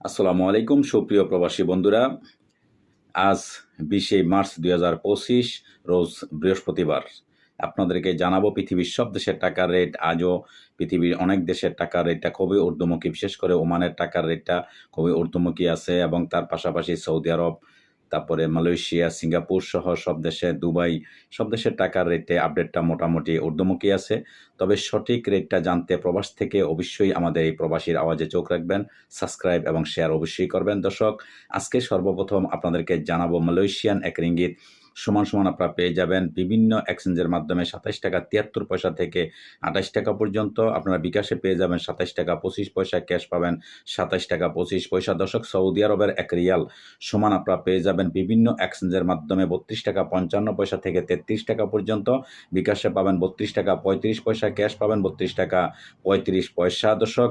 আসসালামু আলাইকুম, সুপ্রিয় প্রবাসী বন্ধুরা। আজ বিশে মার্চ দুই হাজার পঁচিশ, রোজ বৃহস্পতিবার। আপনাদেরকে জানাব পৃথিবীর সব দেশের টাকার রেট। আজও পৃথিবীর অনেক দেশের টাকার রেটটা খুবই ঊর্ধ্বমুখী, বিশেষ করে ওমানের টাকার রেটটা খুবই ঊর্ধ্বমুখী আছে এবং তার পাশাপাশি সৌদি আরব তারপরে মালয়েশিয়া, সিঙ্গাপুর সহ সব দেশে, দুবাই, সব দেশের টাকার রেটে আপডেটটা মোটামুটি ঊর্ধ্বমুখী আছে। তবে সঠিক রেটটা জানতে প্রবাস থেকে অবশ্যই আমাদের এই প্রবাসীর আওয়াজে চোখ রাখবেন সাবস্ক্রাইব এবং শেয়ার অবশ্যই করবেন। দর্শক, আজকে সর্বপ্রথম আপনাদেরকে জানাব মালয়েশিয়ান এক রিঙ্গিত সমান সমান আপনারা পেয়ে যাবেন। বিভিন্ন এক্সচেঞ্জের মাধ্যমে সাতাশ টাকা তিয়াত্তর পয়সা থেকে আঠাশ টাকা পর্যন্ত আপনারা বিকাশে পেয়ে যাবেন সাতাইশ টাকা পঁচিশ পয়সা ক্যাশ পাবেন সাতাশ টাকা পঁচিশ পয়সা। দশক সৌদি আরবের এক রিয়াল সমান আপনারা পেয়ে যাবেন। বিভিন্ন এক্সচেঞ্জের মাধ্যমে বত্রিশ টাকা পঞ্চান্ন পয়সা থেকে তেত্রিশ টাকা পর্যন্ত বিকাশে পাবেন বত্রিশ টাকা পঁয়ত্রিশ পয়সা ক্যাশ পাবেন বত্রিশ টাকা পঁয়ত্রিশ পয়সা। দর্শক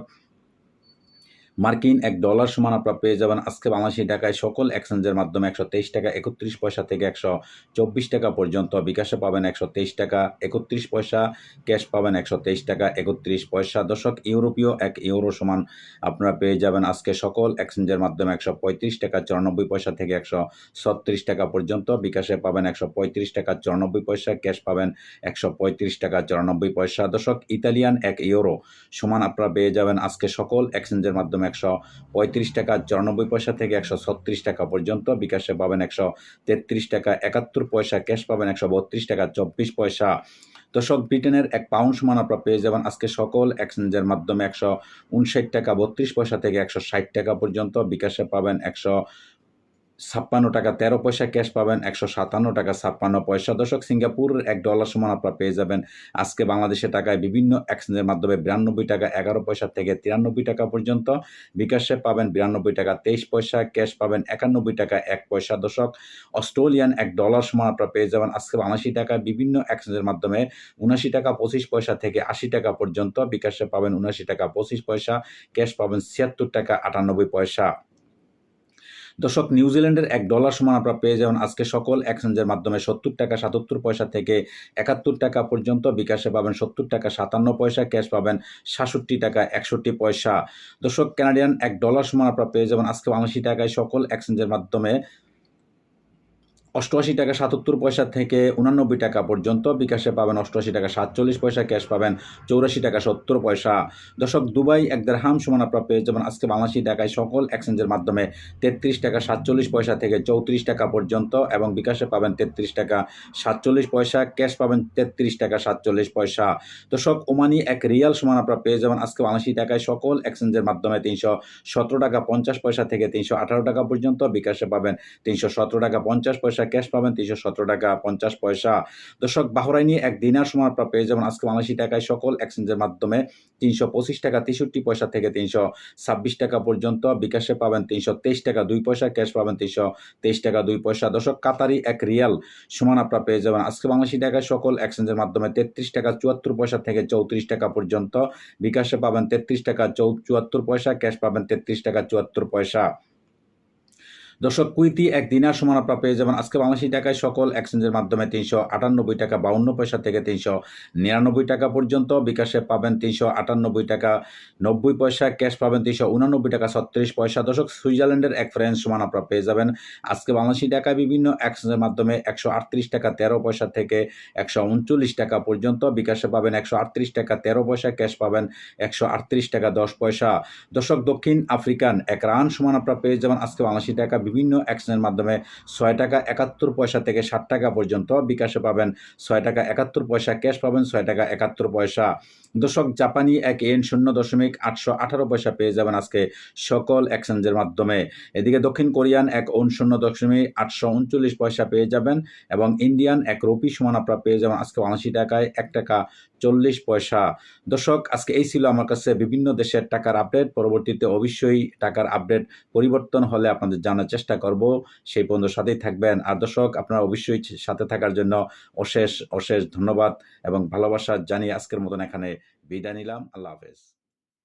মার্কিন এক ডলার সমান আপনারা পেয়ে যাবেন আজকে বাংলাদেশি টাকায় সকল এক্সচেঞ্জের মাধ্যমে একশো তেইশ টাকা, একত্রিশ পয়সা থেকে একশো চব্বিশ টাকা পর্যন্ত। বিকাশে পাবেন একশো তেইশ টাকা, একত্রিশ পয়সা। ক্যাশ পাবেন একশো তেইশ টাকা, একত্রিশ পয়সা। দশক ইউরোপীয় এক ইউরো সমান আপনারা পেয়ে যাবেন আজকে সকল এক্সচেঞ্জের মাধ্যমে একশো পঁয়ত্রিশ টাকা, চুরানব্বই পয়সা থেকে একশো ছত্রিশ টাকা পর্যন্ত। বিকাশে পাবেন একশো পঁয়ত্রিশ টাকা, চুরানব্বই পয়সা। ক্যাশ পাবেন একশো পঁয়ত্রিশ টাকা, চুরানব্বই পয়সা। দশক ইতালিয়ান এক ইউরো সমান আপনারা পেয়ে যাবেন আজকে সকল এক্সচেঞ্জের মাধ্যমে একশো পঁয়ত্রিশ টাকা, চুরানব্বই পয়সা থেকে একশো ছত্রিশ টাকা পর্যন্ত। বিকাশে পাবেন একশো তেত্রিশ টাকা, একাত্তর পয়সা। ক্যাশ পাবেন একশো বত্রিশ টাকা, চব্বিশ পয়সা। দর্শক, ব্রিটেনের এক পাউন্ড সমান আপনারা পেয়ে যাবেন আজকে সকল এক্সচেঞ্জের মাধ্যমে একশো উনষাট টাকা, বত্রিশ পয়সা থেকে একশো ষাট টাকা পর্যন্ত। বিকাশে পাবেন একশো ছাপ্পান্ন টাকা তেরো পয়সা ক্যাশ পাবেন, একশো সাতান্ন টাকা ছাপ্পান্ন পয়সা। দশক সিঙ্গাপুর এক ডলার সমান আপনারা পেয়ে যাবেন। আজকে বাংলাদেশের টাকায় বিভিন্ন এক্সচেঞ্জের মাধ্যমে বিরানব্বই টাকা এগারো পয়সা থেকে তিরানব্বই টাকা পর্যন্ত। বিকাশে পাবেন বিরানব্বই টাকা তেইশ পয়সা ক্যাশ পাবেন একানব্বই টাকা এক পয়সা। দশক অস্ট্রেলিয়ান এক ডলার সমান আপনারা পেয়ে যাবেন। আজকে বাংলাদেশি টাকায় বিভিন্ন এক্সচেঞ্জের মাধ্যমে উনাশি টাকা পঁচিশ পয়সা থেকে আশি টাকা পর্যন্ত। বিকাশে পাবেন উনাশি টাকা পঁচিশ পয়সা ক্যাশ পাবেন ছিয়াত্তর টাকা আটানব্বই পয়সা। দর্শক নিউজিল্যান্ডের এক ডলার সমান আপনারা পেয়ে যাবেন আজকে সকল এক্সচেঞ্জের মাধ্যমে। সত্তর টাকা, সাতাত্তর পয়সা থেকে একাত্তর টাকা পর্যন্ত বিকাশে পাবেন। সত্তর টাকা, সাতান্ন পয়সা ক্যাশ পাবেন। সাতষট্টি টাকা, একষট্টি পয়সা। দর্শক ক্যানাডিয়ান এক ডলার সমান আপনারা পেয়ে যাবেন আজকে বাংলাদেশি টাকায় সকল এক্সচেঞ্জের মাধ্যমে। অষ্টআশি টাকা সাতাত্তর পয়সা থেকে উনানব্বই টাকা পর্যন্ত বিকাশে পাবেন অষ্টআশি টাকা সাতচল্লিশ পয়সা, ক্যাশ পাবেন চৌরাশি টাকা সত্তর পয়সা। দশক দুবাই এক হাম সমান আপনারা পেয়ে যাবেন আজকে বাংলাদেশি টাকায় সকল এক্সচেঞ্জের মাধ্যমে তেত্রিশ টাকা সাতচল্লিশ পয়সা থেকে চৌত্রিশ টাকা পর্যন্ত এবং বিকাশে পাবেন তেত্রিশ টাকা সাতচল্লিশ পয়সা, ক্যাশ পাবেন তেত্রিশ টাকা সাতচল্লিশ পয়সা। দশক ওমানি এক রিয়াল সমান আপনারা পেয়ে যাবেন আজকে বাংলাদেশি টাকায় সকল এক্সচেঞ্জের মাধ্যমে তিনশো সতেরো টাকা পঞ্চাশ পয়সা থেকে তিনশো আঠারো টাকা পর্যন্ত বিকাশে পাবেন তিনশো সতেরো টাকা পঞ্চাশ পয়সা ক্যাশ পাবেন, তিনশো সতেরো টাকা, পঞ্চাশ পয়সা। দর্শক, বাহরাইনি এক দিনার সময় আপনারা পেয়ে যাবেন আজকে বাংলাদেশি টাকায় সকল এক্সচেঞ্জের মাধ্যমে তিনশো পঁচিশ টাকা, তেষট্টি পয়সা থেকে তিনশো ছাব্বিশ টাকা পর্যন্ত। বিকাশে পাবেন তিনশো তেইশ টাকা, দুই পয়সা ক্যাশ পাবেন তিনশো তেইশ টাকা, দুই পয়সা। দর্শক, কাতারি এক রিয়াল সমান আপনারা পেয়ে যাবেন আজকে বাংলাদেশি টাকায় সকল এক্সচেঞ্জের মাধ্যমে তেত্রিশ টাকা, চুয়াত্তর পয়সা থেকে চৌত্রিশ টাকা পর্যন্ত। বিকাশে পাবেন তেত্রিশ টাকা, চৌ, চুয়াত্তর পয়সা ক্যাশ পাবেন তেত্রিশ টাকা, চুয়াত্তর পয়সা। দর্শক, কুইতি এক দিনার সমান আপনারা পেয়ে যাবেন। আজকে বাংলাদেশি টাকায় সকল এক্সচেঞ্জের মাধ্যমে তিনশো আটানব্বই টাকা, বাউন্ন পয়সা থেকে তিনশো নিরানব্বই টাকা পর্যন্ত। বিকাশে পাবেন তিনশো আটানব্বই টাকা, নব্বই পয়সা। ক্যাশ পাবেন তিনশো উনানব্বই টাকা, ছত্রিশ পয়সা। দর্শক, সুইজারল্যান্ডের এক ফ্রেন্স সমান আপনারা পেয়ে যাবেন। আজকে বাংলাদেশি টাকায় বিভিন্ন এক্সচেঞ্জের মাধ্যমে একশো আটত্রিশ টাকা, তেরো পয়সা থেকে একশো উনচল্লিশ টাকা পর্যন্ত। বিকাশে পাবেন একশো আটত্রিশ টাকা, তেরো পয়সা। ক্যাশ পাবেন একশো আটত্রিশ টাকা, দশ পয়সা। দর্শক, দক্ষিণ আফ্রিকান এক রান সমান আপনারা পেয়ে যাবেন। আজকে বাংলাদেশি টাকা বিভিন্ন অ্যাকশনের মাধ্যমে ছয় টাকা একাত্তর পয়সা থেকে ষাট টাকা পর্যন্ত বিকাশে পাবেন। ছয় টাকা একাত্তর পয়সা, ক্যাশ পাবেন ছয় টাকা একাত্তর পয়সা। দশক জাপানি এক এন শূন্য দশমিক আটশো আঠারো পয়সা পেয়ে যাবেন আজকে সকল এক্সচেঞ্জের মাধ্যমে। এদিকে দক্ষিণ কোরিয়ান এক ওন শূন্য দশমিক আটশো উনচল্লিশ পয়সা পেয়ে যাবেন এবং ইন্ডিয়ান এক রুপি সমান আপনারা পেয়ে যাবেন আজকে আশি টাকায় এক টাকা চল্লিশ পয়সা। দর্শক, আজকে এই ছিল আমার কাছে বিভিন্ন দেশের টাকার আপডেট পরবর্তীতে অবশ্যই টাকার আপডেট পরিবর্তন হলে আপনাদের জানার চেষ্টা করব, সেই বন্ধুর সাথেই থাকবেন। আর দর্শক, আপনারা অবশ্যই সাথে থাকার জন্য অশেষ অশেষ ধন্যবাদ এবং ভালোবাসা জানিয়ে আজকের মতন এখানে বিদায় নিলাম। আল্লাহ হাফেজ।